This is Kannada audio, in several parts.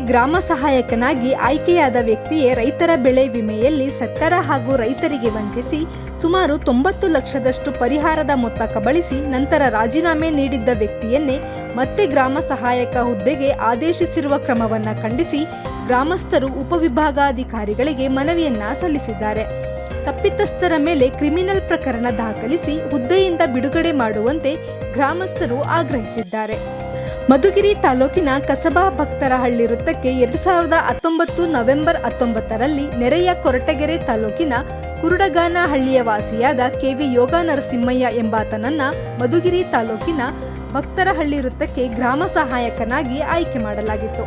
ಗ್ರಾಮ ಸಹಾಯಕನಾಗಿ ಆಯ್ಕೆಯಾದ ವ್ಯಕ್ತಿಯೇ ರೈತರ ಬೆಳೆ ವಿಮೆಯಲ್ಲಿ ಸರ್ಕಾರ ಹಾಗೂ ರೈತರಿಗೆ ವಂಚಿಸಿ ಸುಮಾರು ತೊಂಬತ್ತು ಲಕ್ಷದಷ್ಟು ಪರಿಹಾರದ ಮೊತ್ತ ಕಬಳಿಸಿ ನಂತರ ರಾಜೀನಾಮೆ ನೀಡಿದ್ದ ವ್ಯಕ್ತಿಯನ್ನೇ ಮತ್ತೆ ಗ್ರಾಮ ಸಹಾಯಕ ಹುದ್ದೆಗೆ ಆದೇಶಿಸಿರುವ ಕ್ರಮವನ್ನು ಖಂಡಿಸಿ ಗ್ರಾಮಸ್ಥರು ಉಪವಿಭಾಗಾಧಿಕಾರಿಗಳಿಗೆ ಮನವಿಯನ್ನ ಸಲ್ಲಿಸಿದ್ದಾರೆ. ತಪ್ಪಿತಸ್ಥರ ಮೇಲೆ ಕ್ರಿಮಿನಲ್ ಪ್ರಕರಣ ದಾಖಲಿಸಿ ಹುದ್ದೆಯಿಂದ ಬಿಡುಗಡೆ ಮಾಡುವಂತೆ ಗ್ರಾಮಸ್ಥರು ಆಗ್ರಹಿಸಿದ್ದಾರೆ. ಮಧುಗಿರಿ ತಾಲೂಕಿನ ಕಸಬಾ ಭಕ್ತರಹಳ್ಳಿ ವೃತ್ತಕ್ಕೆ ಎರಡು ಸಾವಿರದ ಹತ್ತೊಂಬತ್ತು ನವೆಂಬರ್ ಹತ್ತೊಂಬತ್ತರಲ್ಲಿ ನೆರೆಯ ಕೊರಟಗೆರೆ ತಾಲೂಕಿನ ಕುರುಡಗಾನಹಳ್ಳಿಯ ವಾಸಿಯಾದ ಕೆವಿ ಯೋಗ ನರಸಿಂಹಯ್ಯ ಎಂಬಾತನನ್ನ ಮಧುಗಿರಿ ತಾಲೂಕಿನ ಭಕ್ತರಹಳ್ಳಿ ವೃತ್ತಕ್ಕೆ ಗ್ರಾಮ ಸಹಾಯಕನಾಗಿ ಆಯ್ಕೆ ಮಾಡಲಾಗಿತ್ತು.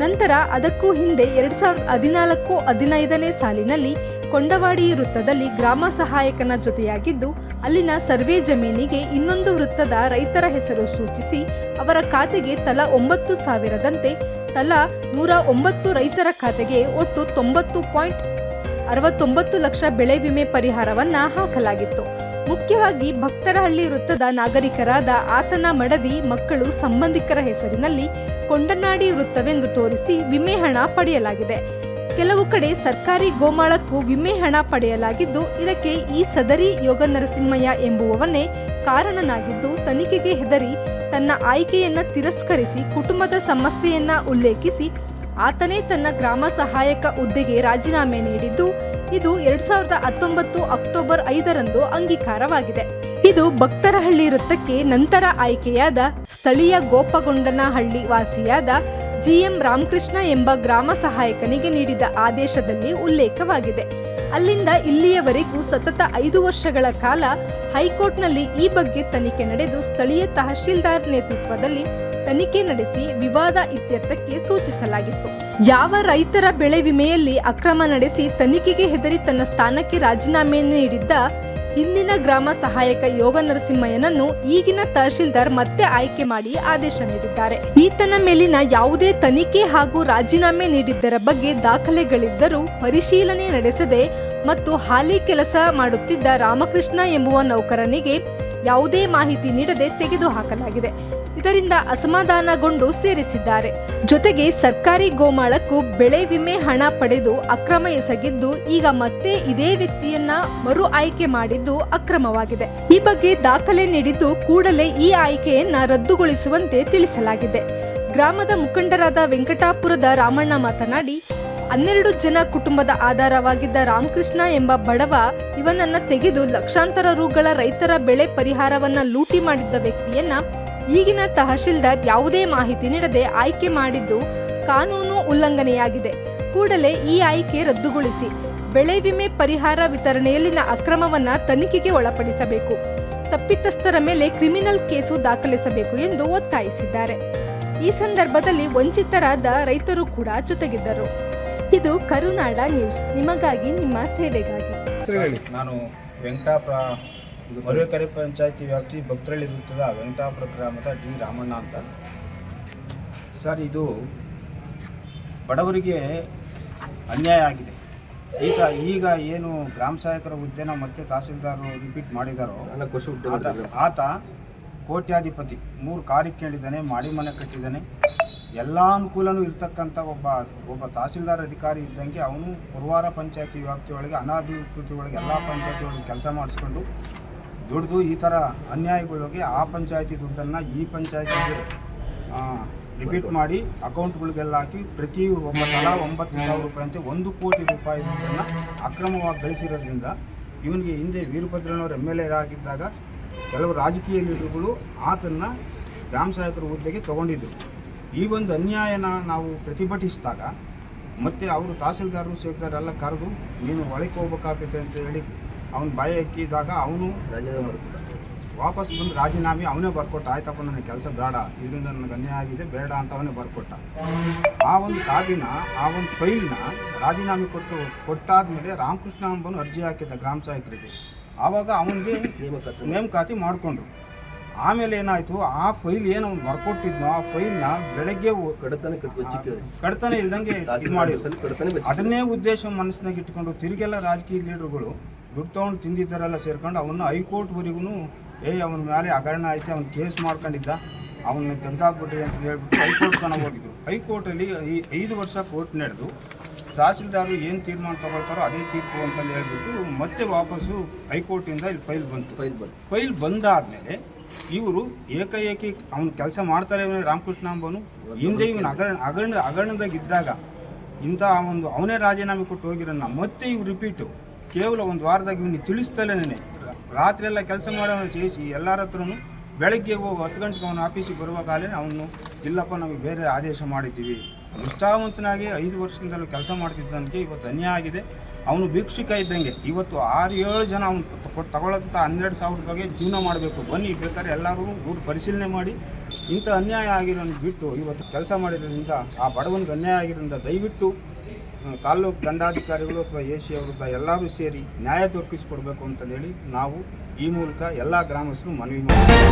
ನಂತರ ಅದಕ್ಕೂ ಹಿಂದೆ ಎರಡು ಸಾವಿರದ ಹದಿನಾಲ್ಕು ಹದಿನೈದನೇ ಸಾಲಿನಲ್ಲಿ ಕೊಂಡವಾಡಿ ವೃತ್ತದಲ್ಲಿ ಗ್ರಾಮ ಸಹಾಯಕನ ಜೊತೆಯಾಗಿದ್ದು ಅಲ್ಲಿನ ಸರ್ವೆ ಜಮೀನಿಗೆ ಇನ್ನೊಂದು ವೃತ್ತದ ರೈತರ ಹೆಸರು ಸೂಚಿಸಿ, ಅವರ ಖಾತೆಗೆ ತಲಾ ಒಂಬತ್ತು ಸಾವಿರದಂತೆ ತಲಾ ನೂರ ಒಂಬತ್ತು ರೈತರ ಖಾತೆಗೆ ಒಟ್ಟು ತೊಂಬತ್ತು ಪಾಯಿಂಟ್ ಅರವತ್ತೊಂಬತ್ತು ಲಕ್ಷ ಬೆಳೆ ವಿಮೆ ಪರಿಹಾರವನ್ನ ಹಾಕಲಾಗಿತ್ತು. ಮುಖ್ಯವಾಗಿ ಭಕ್ತರಹಳ್ಳಿ ವೃತ್ತದ ನಾಗರಿಕರಾದ ಆತನ ಮಡದಿ ಮಕ್ಕಳು ಸಂಬಂಧಿಕರ ಹೆಸರಿನಲ್ಲಿ ಕೊಂಡನಾಡಿ ವೃತ್ತವೆಂದು ತೋರಿಸಿ ವಿಮೆ ಹಣ ಪಡೆಯಲಾಗಿದೆ. ಕೆಲವು ಕಡೆ ಸರ್ಕಾರಿ ಗೋಮಾಳಕ್ಕೂ ವಿಮೆ ಹಣ ಪಡೆಯಲಾಗಿದ್ದು, ಇದಕ್ಕೆ ಈ ಸದರಿ ಯೋಗ ನರಸಿಂಹಯ್ಯ ಎಂಬುವವನ್ನೇ ಕಾರಣನಾಗಿದ್ದು, ತನಿಖೆಗೆ ಹೆದರಿ ತನ್ನ ಆಯ್ಕೆಯನ್ನ ತಿರಸ್ಕರಿಸಿ ಕುಟುಂಬದ ಸಮಸ್ಯೆಯನ್ನ ಉಲ್ಲೇಖಿಸಿ ಆತನೇ ತನ್ನ ಗ್ರಾಮ ಸಹಾಯಕ ಹುದ್ದೆಗೆ ರಾಜೀನಾಮೆ ನೀಡಿದ್ದು, ಇದು ಎರಡ್ ಸಾವಿರದ ಹತ್ತೊಂಬತ್ತು ಅಕ್ಟೋಬರ್ ಐದರಂದು ಅಂಗೀಕಾರವಾಗಿದೆ. ಇದು ಭಕ್ತರಹಳ್ಳಿ ವೃತ್ತಕ್ಕೆ ನಂತರ ಆಯ್ಕೆಯಾದ ಸ್ಥಳೀಯ ಗೋಪಗೊಂಡನಹಳ್ಳಿ ವಾಸಿಯಾದ ಜಿಎಂ ರಾಮಕೃಷ್ಣ ಎಂಬ ಗ್ರಾಮ ಸಹಾಯಕನಿಗೆ ನೀಡಿದ ಆದೇಶದಲ್ಲಿ ಉಲ್ಲೇಖವಾಗಿದೆ. ಅಲ್ಲಿಂದ ಇಲ್ಲಿಯವರೆಗೂ ಸತತ ಐದು ವರ್ಷಗಳ ಕಾಲ ಹೈಕೋರ್ಟ್ನಲ್ಲಿ ಈ ಬಗ್ಗೆ ತನಿಖೆ ನಡೆದು ಸ್ಥಳೀಯ ತಹಶೀಲ್ದಾರ್ ನೇತೃತ್ವದಲ್ಲಿ ತನಿಖೆ ನಡೆಸಿ ವಿವಾದ ಇತ್ಯರ್ಥಕ್ಕೆ ಸೂಚಿಸಲಾಗಿತ್ತು. ಯಾವ ರೈತರ ಬೆಳೆ ವಿಮೆಯಲ್ಲಿ ಅಕ್ರಮ ನಡೆಸಿ ತನಿಖೆಗೆ ಹೆದರಿ ತನ್ನ ಸ್ಥಾನಕ್ಕೆ ರಾಜೀನಾಮೆ ನೀಡಿದ್ದ ಹಿಂದಿನ ಗ್ರಾಮ ಸಹಾಯಕ ಯೋಗ ನರಸಿಂಹಯ್ಯನನ್ನು ಈಗಿನ ತಹಶೀಲ್ದಾರ್ ಮತ್ತೆ ಆಯ್ಕೆ ಮಾಡಿ ಆದೇಶ ನೀಡಿದ್ದಾರೆ. ಈತನ ಮೇಲಿನ ಯಾವುದೇ ತನಿಖೆ ಹಾಗೂ ರಾಜೀನಾಮೆ ನೀಡಿದ್ದರ ಬಗ್ಗೆ ದಾಖಲೆಗಳಿದ್ದರೂ ಪರಿಶೀಲನೆ ನಡೆಸದೆ ಮತ್ತು ಹಾಲಿ ಕೆಲಸ ಮಾಡುತ್ತಿದ್ದ ರಾಮಕೃಷ್ಣ ಎಂಬುವ ನೌಕರನಿಗೆ ಯಾವುದೇ ಮಾಹಿತಿ ನೀಡದೆ ತೆಗೆದುಹಾಕಲಾಗಿದೆ. ಇದರಿಂದ ಅಸಮಾಧಾನಗೊಂಡು ಸೇರಿಸಿದ್ದಾರೆ. ಜೊತೆಗೆ ಸರ್ಕಾರಿ ಗೋಮಾಳಕ್ಕೂ ಬೆಳೆ ವಿಮೆ ಹಣ ಪಡೆದು ಅಕ್ರಮ ಎಸಗಿದ್ದು, ಈಗ ಮತ್ತೆ ಇದೇ ವ್ಯಕ್ತಿಯನ್ನ ಮರು ಆಯ್ಕೆ ಮಾಡಿದ್ದು ಅಕ್ರಮವಾಗಿದೆ. ಈ ಬಗ್ಗೆ ದಾಖಲೆ ನೀಡಿದ್ದು ಕೂಡಲೇ ಈ ಆಯ್ಕೆಯನ್ನ ರದ್ದುಗೊಳಿಸುವಂತೆ ತಿಳಿಸಲಾಗಿದೆ. ಗ್ರಾಮದ ಮುಖಂಡರಾದ ವೆಂಕಟಾಪುರದ ರಾಮಣ್ಣ ಮಾತನಾಡಿ, ಹನ್ನೆರಡು ಜನ ಕುಟುಂಬದ ಆಧಾರವಾಗಿದ್ದ ರಾಮಕೃಷ್ಣ ಎಂಬ ಬಡವ ಇವನನ್ನ ತೆಗೆದು ಲಕ್ಷಾಂತರ ರುಗಳ ರೈತರ ಬೆಳೆ ಪರಿಹಾರವನ್ನ ಲೂಟಿ ಮಾಡಿದ್ದ ವ್ಯಕ್ತಿಯನ್ನ ಈಗಿನ ತಹಶೀಲ್ದಾರ್ ಯಾವುದೇ ಮಾಹಿತಿ ನೀಡದೆ ಆಯ್ಕೆ ಮಾಡಿದ್ದು ಕಾನೂನು ಉಲ್ಲಂಘನೆಯಾಗಿದೆ. ಕೂಡಲೇ ಈ ಆಯ್ಕೆ ರದ್ದುಗೊಳಿಸಿ ಬೆಳೆ ವಿಮೆ ಪರಿಹಾರ ವಿತರಣೆಯಲ್ಲಿನ ಅಕ್ರಮವನ್ನ ತನಿಖೆಗೆ ಒಳಪಡಿಸಬೇಕು. ತಪ್ಪಿತಸ್ಥರ ಮೇಲೆ ಕ್ರಿಮಿನಲ್ ಕೇಸು ದಾಖಲಿಸಬೇಕು ಎಂದು ಒತ್ತಾಯಿಸಿದ್ದಾರೆ. ಈ ಸಂದರ್ಭದಲ್ಲಿ ವಂಚಿತರಾದ ರೈತರು ಕೂಡ ಜೊತೆಗಿದ್ದರು. ಇದು ಕರುನಾಡ ನ್ಯೂಸ್. ನಿಮಗಾಗಿ ನಿಮ್ಮ ಸೇವೆಗಾಗಿ. ನಾನು ವೆಂಕಟಾಪುರ ಮರುವೆಕೆರೆ ಪಂಚಾಯಿತಿ ವ್ಯಾಪ್ತಿ ಭಕ್ತರಳ್ಳಿ ವೃತ್ತದ ವೆಂಕಟಾಪುರ ಗ್ರಾಮದ ಡಿ ರಾಮಣ್ಣ ಅಂತ. ಸರ್ ಇದು ಬಡವರಿಗೆ ಅನ್ಯಾಯ ಆಗಿದೆ. ಈಗ ಈಗ ಏನು ಗ್ರಾಮ ಸಹಾಯಕರ ಹುದ್ದೆನ ಮತ್ತೆ ತಹಸೀಲ್ದಾರ್ ರಿಪೀಟ್ ಮಾಡಿದಾರೋ ಆತ ಆತ ಕೋಟ್ಯಾಧಿಪತಿ ಮೂರು ಕಾರಿ ಕೇಳಿದ್ದಾನೆ ಮಾಡಿ ಮನೆ ಕಟ್ಟಿದ್ದಾನೆ. ಎಲ್ಲ ಅನುಕೂಲನೂ ಇರ್ತಕ್ಕಂಥ ಒಬ್ಬ ಒಬ್ಬ ತಹಸೀಲ್ದಾರ್ ಅಧಿಕಾರಿ ಇದ್ದಂಗೆ ಅವನು ಪುರ್ವಾರ ಪಂಚಾಯತಿ ವ್ಯಾಪ್ತಿಯೊಳಗೆ ಅನಾಧಿಕೃತಿ ಒಳಗೆ ಎಲ್ಲ ಪಂಚಾಯತಿ ಒಳಗೆ ಕೆಲಸ ಮಾಡಿಸ್ಕೊಂಡು ದುಡ್ದು ಈ ಥರ ಅನ್ಯಾಯಗಳಿಗೆ ಆ ಪಂಚಾಯತಿ ದುಡ್ಡನ್ನು ಈ ಪಂಚಾಯತಿಗೆ ರಿಪೀಟ್ ಮಾಡಿ ಅಕೌಂಟ್ಗಳಿಗೆಲ್ಲ ಹಾಕಿ ಪ್ರತಿ ಒಬ್ಬ ತಲಾ ಒಂಬತ್ತು ಸಾವಿರ ರೂಪಾಯಿ ಅಂತ ಒಂದು ಕೋಟಿ ರೂಪಾಯಿ ದುಡ್ಡನ್ನು ಅಕ್ರಮವಾಗಿ ಗಳಿಸಿರೋದ್ರಿಂದ ಇವನಿಗೆ ಹಿಂದೆ ವೀರಭದ್ರನವರು ಎಂ ಎಲ್ ಎ ಆಗಿದ್ದಾಗ ಕೆಲವು ರಾಜಕೀಯ ಲೀಡರ್ಗಳು ಆತನ್ನು ಗ್ರಾಮ ಸಹಾಯಕರ ಹುದ್ದೆಗೆ ತಗೊಂಡಿದ್ದರು ಈ ಒಂದು ಅನ್ಯಾಯನ ನಾವು ಪ್ರತಿಭಟಿಸಿದಾಗ ಮತ್ತು ಅವರು ತಹಸೀಲ್ದಾರರು, ಸೇರಿದಾರೆಲ್ಲ ಕರೆದು, ನೀನು ಒಳಗೆ ಹೋಗ್ಬೇಕಾಗತ್ತೆ ಅಂತ ಹೇಳಿ ಅವನ ಬಾಯಿ ಹಾಕಿದಾಗ ಅವನು ವಾಪಸ್ ಬಂದು ರಾಜೀನಾಮೆ ಅವನೇ ಬರ್ಕೊಟ್ಟ. ಆಯ್ತಪ್ಪ ನನಗೆ ಕೆಲಸ ಬೇಡ. ಇದರಿಂದ ನನಗೆ ಅನ್ಯಾಯ ಆಗಿದೆ. ಬೇಡ ಅಂತ ಅವನೇ ಬರ್ಕೊಟ್ಟ. ಆ ಒಂದು ಕಾಬಿನ ಆ ಒಂದು ಫೈಲ್ನ ರಾಜೀನಾಮೆ ಕೊಟ್ಟು ಕೊಟ್ಟಾದ್ಮೇಲೆ ರಾಮಕೃಷ್ಣ ಅಂಬನು ಅರ್ಜಿ ಹಾಕಿದ್ದ ಗ್ರಾಮ ಸಹಾಯಕರಿಗೆ. ಆವಾಗ ಅವನಿಗೆ ನೇಮಕಾತಿ ಮಾಡಿಕೊಂಡ್ರು. ಆಮೇಲೆ ಏನಾಯಿತು? ಆ ಫೈಲ್ ಏನು ಅವ್ನು ಬರ್ಕೊಟ್ಟಿದ್ನೋ ಆ ಫೈಲ್ನ ಬೆಳಗ್ಗೆ ಕಡತನ ಕಡ್ತನೆ ಇಲ್ದಂಗೆ ಅದನ್ನೇ ಉದ್ದೇಶ ಮನಸ್ಸಿನಾಗ ಇಟ್ಕೊಂಡು ತಿರುಗೆಲ್ಲ ರಾಜಕೀಯ ಲೀಡರ್ಗಳು ದುಡ್ಡು ತೊಗೊಂಡು ತಿಂದಿದ್ದರೆಲ್ಲ ಸೇರ್ಕೊಂಡು ಅವನ್ನ ಹೈಕೋರ್ಟ್ವರೆಗೂ ಏ ಅವನ ಮೇಲೆ ಹಗರಣ ಐತೆ ಅವ್ನು ಕೇಸ್ ಮಾಡ್ಕೊಂಡಿದ್ದ ಅವನ್ನ ತೆಗೆದಾಕ್ಬಿಟ್ಟಿ ಅಂತ ಹೇಳ್ಬಿಟ್ಟು ಹೈಕೋರ್ಟ್ ತನಕ ಹೋಗಿದ್ರು. ಹೈಕೋರ್ಟಲ್ಲಿ ಈ ಐದು ವರ್ಷ ಕೋರ್ಟ್ ನಡೆದು ತಹಸೀಲ್ದಾರು ಏನು ತೀರ್ಮಾನ ತಗೊಳ್ತಾರೋ ಅದೇ ತೀರ್ಪು ಅಂತಂದು ಹೇಳ್ಬಿಟ್ಟು ಮತ್ತೆ ವಾಪಸ್ಸು ಹೈಕೋರ್ಟಿಂದ ಇಲ್ಲಿ ಫೈಲ್ ಬಂತು. ಫೈಲ್ ಬಂತು. ಫೈಲ್ ಬಂದಾದ್ಮೇಲೆ ಇವರು ಏಕಾಏಕಿ ಅವನು ಕೆಲಸ ಮಾಡ್ತಾರೆ ಇವನು ರಾಮಕೃಷ್ಣ ಅಂಬನು ಹಿಂದೆ ಇವನು ಅಗರಣ ಅಗರಣ ಅಗರಣದಾಗ ಇದ್ದಾಗ ಇಂಥ ಒಂದು ಅವನೇ ರಾಜೀನಾಮೆ ಕೊಟ್ಟು ಹೋಗಿರೋಣ ಮತ್ತೆ ಇವ್ರು ರಿಪೀಟು ಕೇವಲ ಒಂದು ವಾರದಾಗ ಇವನಿಗೆ ತಿಳಿಸ್ತಲೇನೆ ರಾತ್ರಿ ಎಲ್ಲ ಕೆಲಸ ಮಾಡೋನು ಸೇರಿಸಿ ಎಲ್ಲರ ಹತ್ರನು ಬೆಳಗ್ಗೆ ಹೋಗಿ ಹತ್ತು ಗಂಟೆಗೆ ಅವನು ಆಫೀಸಿಗೆ ಬರುವಾಗಲೇ ಅವನು ಇಲ್ಲಪ್ಪ ನಮಗೆ ಬೇರೆ ಆದೇಶ ಮಾಡಿದ್ದೀವಿ. ನಿಷ್ಠಾವಂತನಾಗಿ ಐದು ವರ್ಷದಿಂದಲೂ ಕೆಲಸ ಮಾಡ್ತಿದ್ದಂಗೆ ಇವತ್ತು ಅನ್ಯಾಯ ಆಗಿದೆ. ಅವನು ಭಿಕ್ಷುಕ ಇದ್ದಂಗೆ ಇವತ್ತು ಆರು ಏಳು ಜನ ಅವನು ಕೊಟ್ಟು ತಗೊಳ್ಳೋಂಥ ಹನ್ನೆರಡು ಸಾವಿರ ಬಗ್ಗೆ ಜೀವನ ಮಾಡಬೇಕು. ಬನ್ನಿ ಬೇಕಾದ್ರೆ ಎಲ್ಲರೂ ಊರು ಪರಿಶೀಲನೆ ಮಾಡಿ. ಇಂಥ ಅನ್ಯಾಯ ಆಗಿರೋದು ಬಿಟ್ಟು ಇವತ್ತು ಕೆಲಸ ಮಾಡಿರೋದ್ರಿಂದ ಆ ಬಡವನಿಗೆ ಅನ್ಯಾಯ ಆಗಿರೋದ್ರಿಂದ ದಯವಿಟ್ಟು ತಾಲ್ಲೂಕು ದಂಡಾಧಿಕಾರಿಗಳು ಅಥವಾ ಎ ಸಿ ಅವರು ಎಲ್ಲರೂ ಸೇರಿ ನ್ಯಾಯ ದೊರಕಿಸಿಕೊಡ್ಬೇಕು ಅಂತಂದೇಳಿ ನಾವು ಈ ಮೂಲಕ ಎಲ್ಲ ಗ್ರಾಮಸ್ಥರು ಮನವಿ ಮಾಡ್ತೀವಿ.